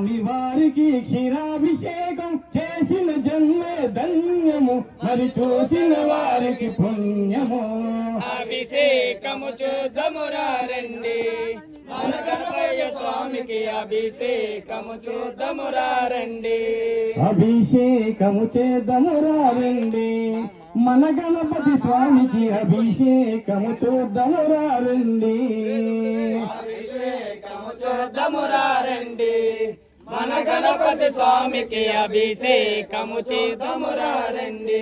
స్వామి వారికి క్షీరాభిషేకం చేసిన జన్మే ధన్యము మరి చూసిన వారికి పుణ్యము. అభిషేకము చూద్దామురా రండి. స్వామికి అభిషేకము చూద్దామురా రండి. అభిషేకము చేద్దామురా రండి. మన గణపతి స్వామికి అభిషేకము చూద్దామురా రండి. అభిషేకము చూద్దామురా రండి. మన గణపతి స్వామికి అభిషేకము చేద్దామురా రండి.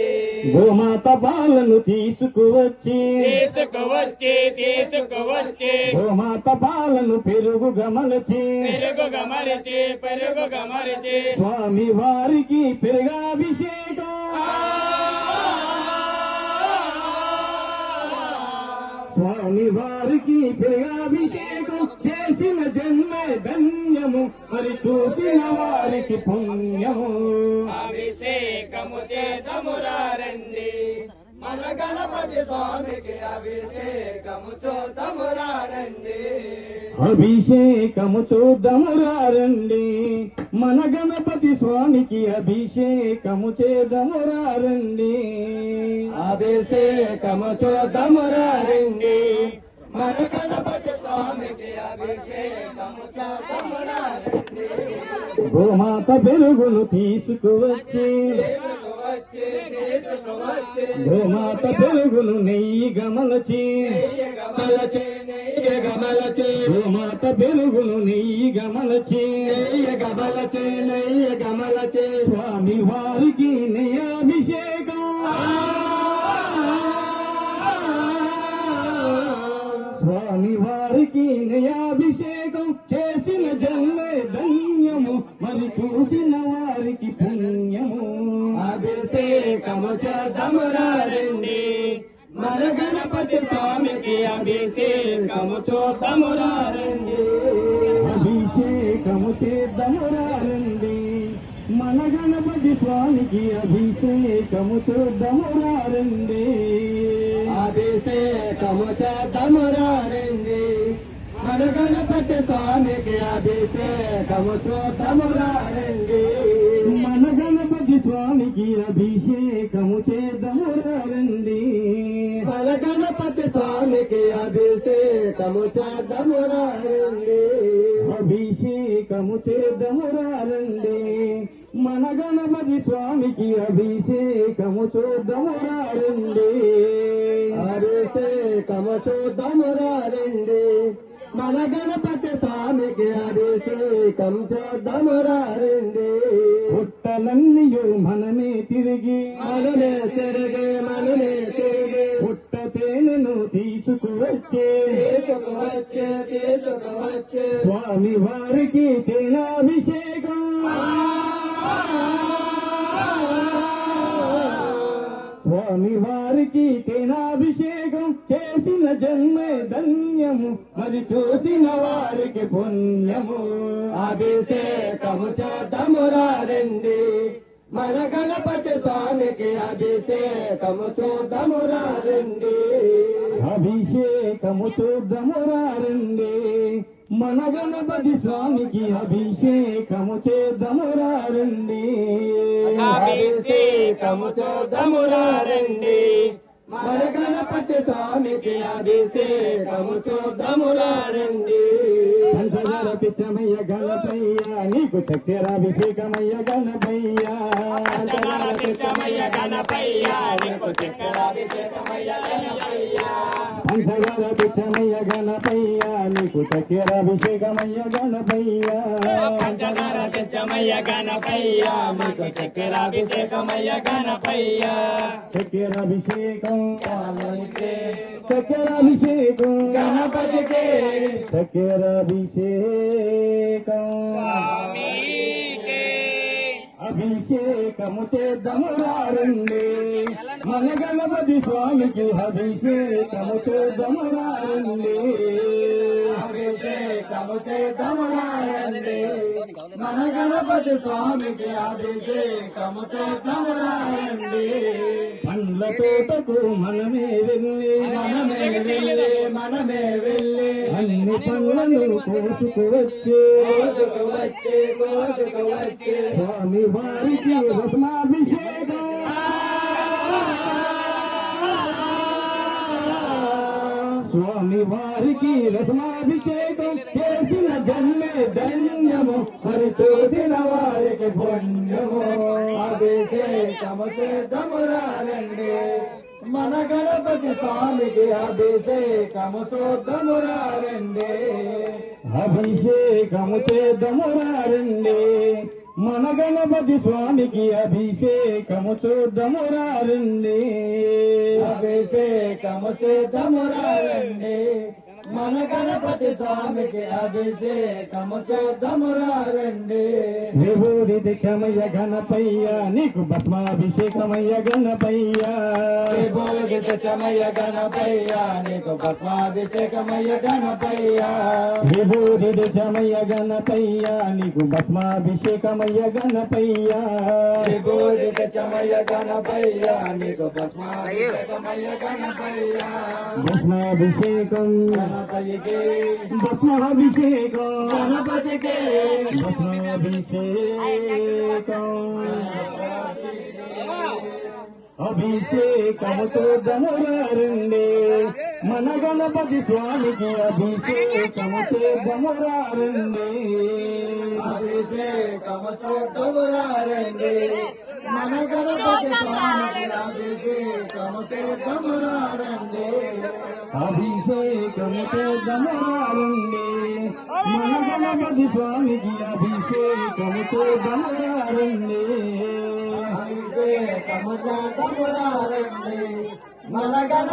గోమాత పాలను తీసుకువచ్చి తీసుకువచ్చి తీసుకువచ్చి. గోమాత పాలను పెరుగు గమలచి పెరుగు గమరిచి పెరుగు గమరిచి స్వామి వారికి పెరుగాభిషేకం స్వామి వారికి పెరుగాభిషేకం చేసిన జన్మే ధన్యము మరి చూసిన వారికి పుణ్యము. అభిషేకము చేద్దామురా రండి మన గణపతి స్వామికి అభిషేకము చూద్దామురా రండి అభిషేకము చూద్దామురా రండి మన గణపతి స్వామికి అభిషేకము చేద్దామురా రండి అభిషేకము చూద్దామురా రండి మన గణపతి స్వామికి అభిషేకము గోమాత పెరుగును తీసుకువచ్చి గోమాత పెరుగును నెయ్యి గమలచి గోమాత పెరుగును నెయ్యి గమలచి గమలచి నెయ్య గమలచి. స్వామి వారికి నెయ్యాభిషేకం స్వామి వారికి నెయ్యాభిషేకం చేసిన జన్మే ధన్యము మరి చూసిన వారికి పుణ్యము. అభిషేకము చేద్దామురా రండి. మన గణపతి స్వామికి అభిషేకము చూద్దామురా రండి. అభిషేకము చేద్దామురా రండి. మన గణపతి స్వామికి అభిషేకము చూద్దామురా రండి. అభిషేకము చేద్దామురా రండి మన గణపతి స్వామికి అభిషేకము చూద్దామురా రండి మన గణపతి స్వామికి అభిషేకము చేద్దామురా రండి గణపతి స్వామికి అభిషేకము చేద్దామురా రండి అభిషేకము చేద్దామురా రండి. మన గణపతి స్వామికి అభిషేకము చూద్దామురా రండి. అభిషేకము చూద్దామురా రండి. మన గణపతి స్వామికి అభిషేకం చేద్దామురా రండి. పుట్టలన్నీయు మనమే తిరిగి మననే తిరిగి మననే తిరిగి. తీసుకువచ్చే స్వామి వారికి తేనాభిషేకం స్వామి వారికి తేనాభిషేకం చేసిన జన్మే ధన్యము. మరి చూసిన వారికి పుణ్యము. అభిషేకము చేద్దామురా రండి. మన గణపతి స్వామికి అభిషేకము చూద్దామురా రండి. అభిషేకము చూద్దామురా రండి మన గణపతి స్వామికి అభిషేకము చేద్దామురా రండి అభిషేకము చూద్దామురా రండి మన గణపతి స్వామికి అభిషేకము చూద్దామురా రండి పంచదార పిచ్చమయ్య గణపయ్య నీకు చక్కెరాభిషేకమయ్య గణపయ్య. పిచ్చమయ్య గణపయ్య నీకు చక్కెరాభిషేకమయ్య గణపయ్య. పంచదార పిచ్చమయ్య గణపయ్య నీకు చక్కెరాభిషేకమయ్య గణపయ్య పంచదార పిచ్చమయ్య గణపయ్య నీకు చక్కెరాభిషేకమయ్య గణపయ్య చక్కెరాభిషేకం చక్కెరాభిషేకం గణపతికి చక్కెరాభిషేకం స్వామికి అభిషేకము చేద్దామురా రండి మన గణపతి స్వామికి అభిషేకము చేద్దామురా రండి అభిషేకము చేద్దామురా రండి మన గణపతి స్వామికి అభిషేకము చేద్దామురా రండి పండ్ల తోటకు మనమే వెళ్ళి. మనమే వెళ్ళి మనమే వెళ్ళి. అన్ని పనులను కోసుకువచ్చే కోసుకు వచ్చే కోసుకు వచ్చే స్వామి వారికి రత్నాభిషేకం. స్వామి వారికి రత్నాభిషేకం చేసిన జన్మే ధన్యము మరి చూసిన వారికి పుణ్యము. అభిషేకము చేద్దమురారండి మన గణపతి స్వామికి అభిషేకము చూద్దమురారండి అభిషేకము చేద్దామురారండి మన గణపతి స్వామికి అభిషేకము చూద్దామురారండి అభిషేకము చేద్దమురారండి మన గణపతి స్వామికి అభిషేకము చేద్దమురారండి విభూది క్షమయ గణపయ్య నీకు భస్మాభిషేకమయ్య గణపయ్య విభూషిత చమయ గణపయ్య నీకు భస్మాభిషేకమయ్య గణపయ్య విభూది క్షమయ గణపయ్య నీకు భస్మాభిషేకమయ్య గణపయ్య విభూషిత చమయ గణపయ్య నీకు భస్మాభిషేకమయ్య గణపయ్య భస్మాభిషేకం. గణపతికి భస్మాభిషేకం గణపతికి భస్మాభిషేకం అభిషేకముతో దమురారండి మన గణపతి స్వామికి అభిషేకముతో దమురారండి అభిషేకము చూద్దమురారండి మన గణపతి స్వామికి అభిషేకము చూద్దమురారండి అభిషేకముతో దమురారండి మన గణపతి స్వామికి అభిషేకముతో దమురారండి అభిషేకము చూద్దమురారండి మన గణపతి